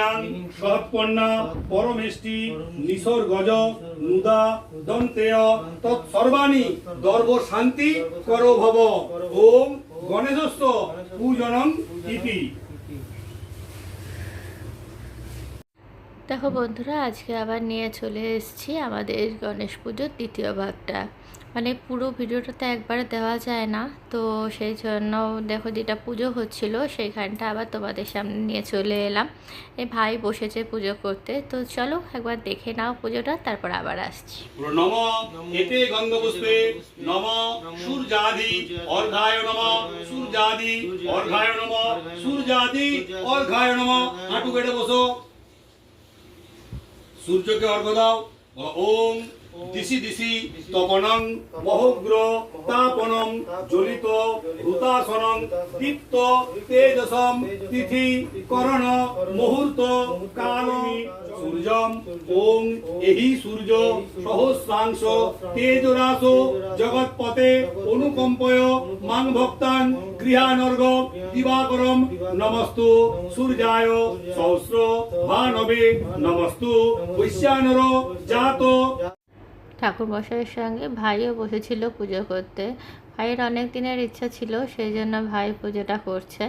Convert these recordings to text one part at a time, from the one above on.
গৃহিণাং সৎপন্না পরমেষ্টি নিসর্গজ, নুদা, দন্তেয়, তৎসর্বাণি দর্ব শান্তি করো ভব। ওম গণেশস্য পূজনং ইতি। দেখো বন্ধুরা, আজকে আবার নিয়ে চলে এসেছি আমাদের গণেশ পুজোর দ্বিতীয় ভাগটা। মানে পুরো ভিডিওটা তো একবারে দেওয়া যায় না, তো সেই জন্য দেখো যেটা পুজো হচ্ছিল সেইখানটা আবার তোমাদের সামনে নিয়ে চলে এলাম। এই ভাই বসেছে পুজো করতে, তো চলো একবার দেখে নাও পুজোটা, তারপর আবার আসছি। সূর্যকে অর্ঘ দাও ওম দিশি দিশি তপনং মহগ্র তাপনং জ্বলিত হুতাসনং দীপ্ত তেজসম তিথি করণ মুহূর্ত কাল সূর্যম ওম এহি সূর্য সহস্রাংশ তেজরাস জগৎপতে অনুকম্পয় মাং ভক্তান গৃহানর্গ দিবাকরম নমস্তু সূর্যায় সহস্র ভানবে নমস্তু বৈশ্যানর জাত ঠাকুর মশাইয়ের সঙ্গে ভাইও বসেছিল পুজো করতে। ভাইয়ের অনেক দিনের ইচ্ছা ছিল, সেই জন্য ভাই পুজোটা করছে।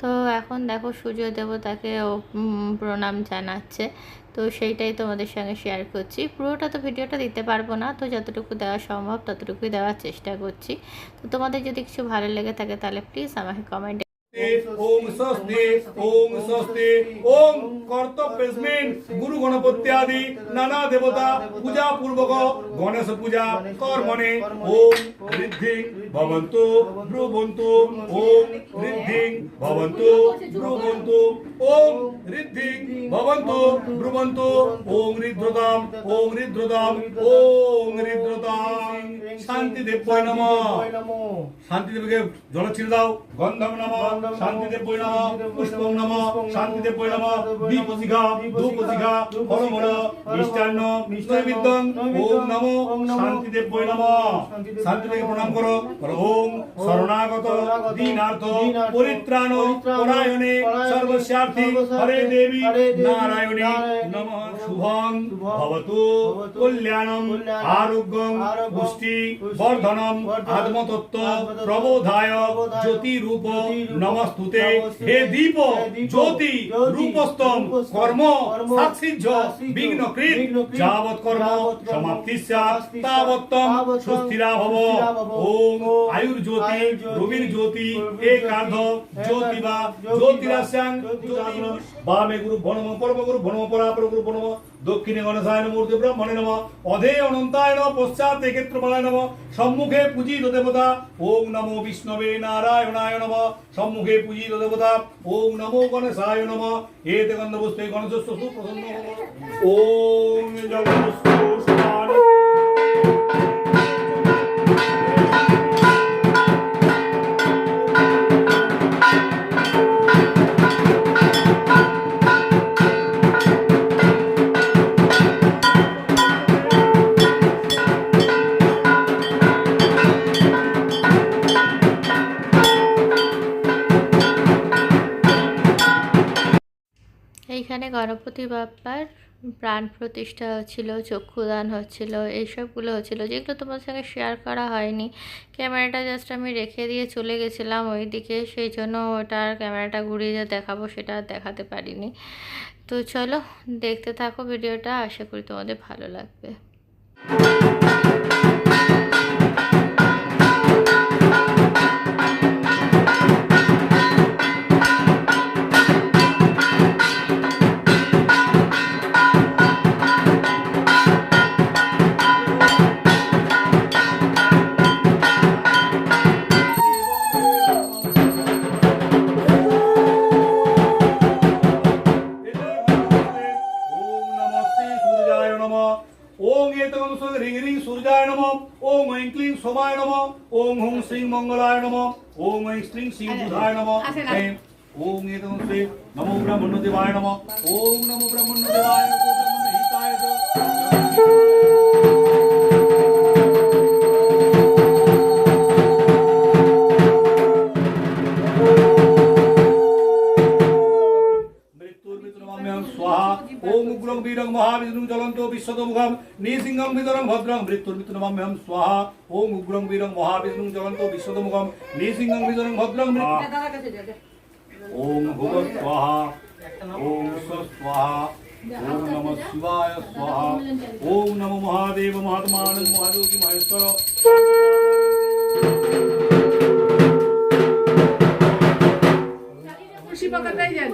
তো এখন দেখো সূর্য দেবতাকে ও প্রণাম জানাচ্ছে। তো সেইটাই তোমাদের সঙ্গে শেয়ার করছি। পুরোটা তো ভিডিওটা দিতে পারব না, তো যতটুকু দেওয়া সম্ভব ততটুকুই দেওয়ার চেষ্টা করছি। তো তোমাদের যদি কিছু ভালো লেগে থাকে তাহলে প্লিজ আমাকে কমেন্টে ওম স্বস্তি ওম স্বস্তি ওম কর্তব্যস্মিন গুরু গণপত্যাদি নানা দেবতা পূজা পূর্বক গণেশ পূজা কর্মণে ওম ঋদ্ধি ভবন্তু ব্রুবন্তু ওম ঋদ্ধি ভবন্তু ব্রুবন্তু ওম ঋদ্ধি ভবন্তু ব্রুবন্তু ওম ঋদ্রতাম ওম ঋদ্রতাম ওম ঋদ্রতাম শান্তি দেব্যয় নমঃ শান্তিদেবকে জল ছিড়ে দাও গন্ধম নম শান্তিদেব বই নম পুষ্পম নম শান্তিদেব বই নম দীপশিখা ধূপশিখা ফলমূল মিষ্টান্ন নৈবেদ্যং ওম নম শান্তিদেব বই নম শান্তিদেবকে প্রণাম। করো। ওম শরণাগত দীনার্থ পরিত্রাণ পরায়ণে সর্বস্যার্থী হরে দেবী নারায়ণী নমঃ শুভং ভবতু কল্যাণম আরোগ্যং পুষ্টি বর্ধনম আত্মতত্ত্ব প্রবোধায় জ্যোতি রূপ নমস্তুতে হে দীপ জ্যোতি রূপস্তম কর্ম সাক্ষিজ্য বিঘ্ন কৃত যাবৎ কর্ম সমাপ্তি তাবত্তম সুস্থিরা ভব ওম আয়ুর জ্যোতি রবির জ্যোতি একার্ধ জ্যোতি বা জ্যোতিরাস্যাং বামে গুরু বনম পরম গুরু বনম পরাপর গুরু বনম দক্ষিণে গণেশায় নম মূর্তি ব্রহ্মণে নম অধে অনন্তায় নম পশ্চাতে ক্ষেত্রপালায় নম সম্মুখে পূজিত দেবতা ওম নমো বিষ্ণবে নারায়ণায় নম সম্মুখে পূজিত দেবতা ওম নমো গণেশায় নম। এতে গন্ধবস্তে গণেশ সুপ্রসন্ন। ওম জগৎস্থ এইখানে গণপতি বাপ্পার প্রাণ প্রতিষ্ঠা হচ্ছিল, চক্ষুদান হচ্ছিল, এইসবগুলো হচ্ছিল, যেগুলো তোমার সঙ্গে শেয়ার করা হয়নি। ক্যামেরাটা জাস্ট আমি রেখে দিয়ে চলে গেছিলাম ওইদিকে, সেই জন্য ওটার ক্যামেরাটা ঘুরিয়ে যে দেখাবো সেটা দেখাতে পারিনি। তো চলো, দেখতে থাকো ভিডিওটা, আশা করি তোমাদের ভালো লাগবে। ক্লিং নম ওম হুং শ্রী মঙ্গলায় নম ওম ঐ শ্রী শ্রী বুধায় নম ওম এতগম শ্রী নমো ব্রহ্মণ্য দেবায় নম ওম নমো ব্রহ্মণ্য দেবায় জ্বলন্ত বিশ্বতমুখম নৃসিংহং বিদরং ভদ্রং মৃত্যুর্মৃত্যুনমাম্যহম স্বাহা ওম উগ্রং বীরং মহাবিষ্ণু জ্বলন্ত বিশ্বতমুখম নৃসিংহং বিদরং ভদ্রং মৃত্যু ওম ভুব স্বাহা ওম স্বাহা ওম নম শিবায় স্বাহা ওম নম মহাদেব মহাত্মানন্দ মহাযোগী মহেশ্বর খুশি পাকাটাই জানি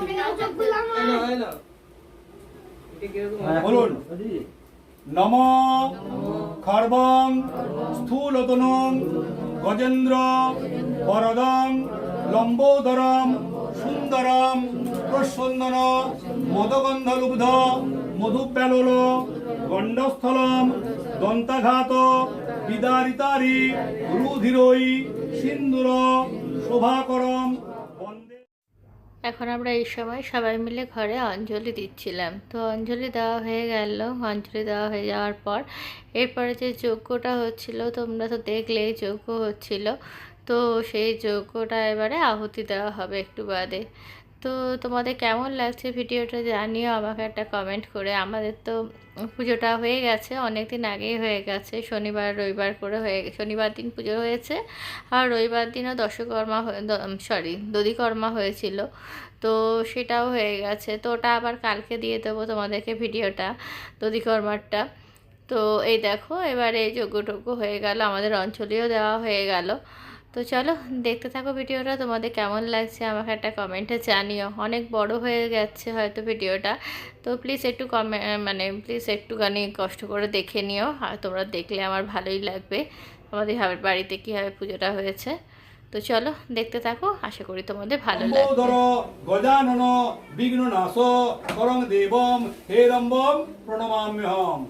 বলুন নম খর্বং স্থূলতনং গজেন্দ্র বরদং লম্বোদরম সুন্দরম প্রসন্দন মদগন্ধলুব্ধ মধুব্যালোল গণ্ডস্থলম দন্তাঘাত বিদারিতারি রুধিরই সিন্দুর শোভাকরম এখন আমরা এই সময় সবাই মিলে ঘরে অঞ্জলি দিচ্ছিলাম। তো অঞ্জলি দেওয়া হয়ে গেল। অঞ্জলি দেওয়া হয়ে যাওয়ার পর এরপরে যে যজ্ঞটা হচ্ছিল, তোমরা তো দেখলেই যজ্ঞ হচ্ছিল। তো সেই যজ্ঞটা এবারে আহুতি দেওয়া হবে একটু বাদে। তো তোমাদের কেমন লাগছে ভিডিওটা জানিও আমাকে একটা কমেন্ট করে। আমাদের তো পুজোটা হয়ে গেছে অনেক দিন আগেই হয়ে গেছে। শনিবার, রবিবার করে হয়ে শনিবার দিন পুজো হয়েছে আর রবিবার দিনও দশকর্মা সরি দধিকর্মা হয়েছিল। তো সেটাও হয়ে গেছে। তো ওটা আবার কালকে দিয়ে দেবো তোমাদেরকে ভিডিওটা, দধিকর্মারটা। তো এই দেখো, এবারে টজ্ঞ হয়ে গেল, আমাদের অঞ্চলেও দেওয়া হয়ে গেল। তো চলো দেখতে থাকো ভিডিওটা তোমাদের কেমন লাগছে আমাকে একটা কমেন্টে জানিও। অনেক বড় হয়ে গেছে হয়তো ভিডিওটা। তো প্লিজ একটু কমে মানে প্লিজ একটুখানি কষ্ট করে দেখে নিও আর তোমরা দেখলে আমার ভালোই লাগবে। আমাদের হাবের বাড়িতে কীভাবে পুজোটা হয়েছে। তো চলো দেখতে থাকো আশা করি তোমাদের ভালো লাগবে। গজানন বিঘ্ন নাশ করং দেবম হে রম্বম প্রণমাম্যহম।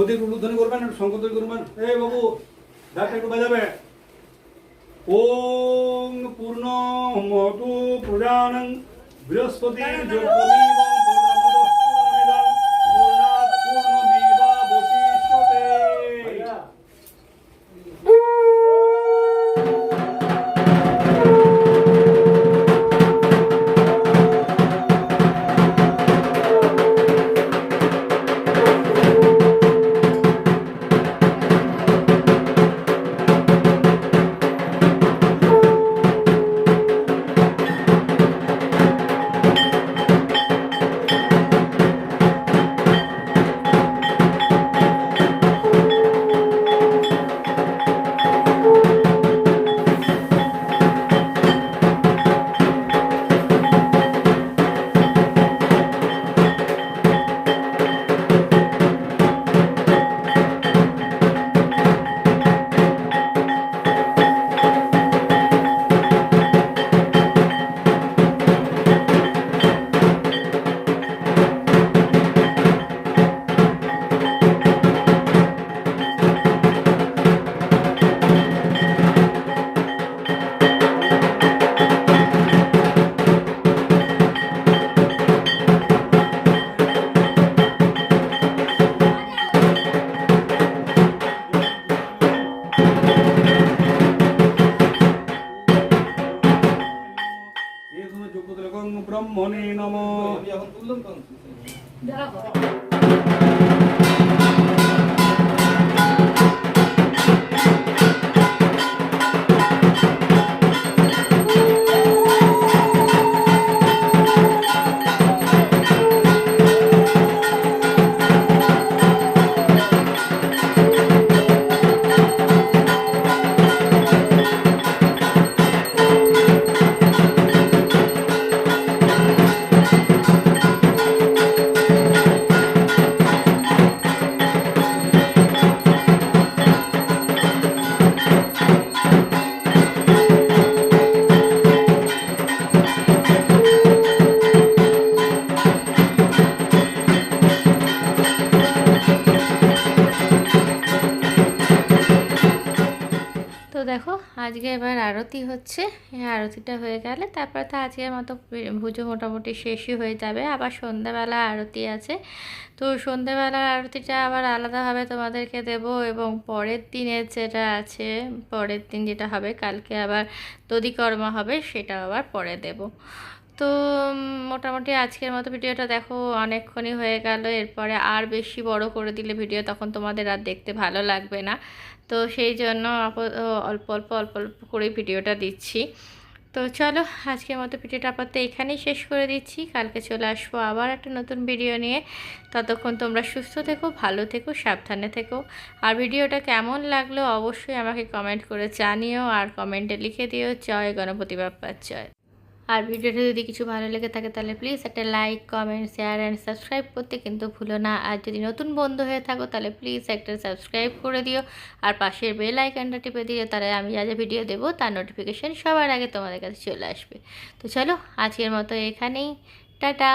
ওদের করবেন করবেন। এই বাবু ঢাকটা একটু যাবে? ওং পূর্ণ মধু প্রজানং বৃহস্পতি যোগমিবং তো দেখো, আজকে এবার আরতি হচ্ছে। এই আরতিটা হয়ে গেলে তারপর তো আজকের মতো পুজো মোটামুটি শেষই হয়ে যাবে। আবার সন্ধ্যাবেলা আরতি আছে। তো সন্ধ্যাবেলার আরতিটা আবার আলাদাভাবে তোমাদেরকে দেব এবং পরের দিনের যেটা আছে, পরের দিন যেটা হবে, কালকে আবার দধিকর্মা হবে সেটা আবার পরে দেব। তো মোটামুটি আজকের মতো ভিডিওটা দেখো, অনেকক্ষণই হয়ে গেল। এরপরে আর বেশি বড় করে দিলে ভিডিও তখন তোমাদের আর দেখতে ভালো লাগবে না। তো সেই জন্য অল্প অল্প অল্প অল্প করে ভিডিওটা দিচ্ছি। তো চলো, আজকের মতো ভিডিওটা আপাতত এখানেই শেষ করে দিচ্ছি। কালকে চলে আসব আবার একটা নতুন ভিডিও নিয়ে। ততক্ষণ তোমরা সুস্থ থেকো, ভালো থেকো, সাবধানে থেকো। আর ভিডিওটা কেমন লাগল অবশ্যই আমাকে কমেন্ট করে জানিও। আর কমেন্টে লিখে দিও, জয় গণপতি বাপ্পার জয়। আর ভিডিওটা যদি কিছু ভালো লেগে থাকে তাহলে প্লিজ একটা like comment share and subscribe করতে কিন্তু ভুলো না। আর যদি নতুন বন্ধু হয়ে থাকো তাহলে প্লিজ একটা সাবস্ক্রাইব করে দিও। আর পাশের বেল আইকনটা টিপে দিও, তাহলে আমি যা যা ভিডিও দেবো তার নোটিফিকেশান সবার আগে তোমাদের কাছে চলে আসবে। তো চলো আজকের মতো এখানেই, টাটা।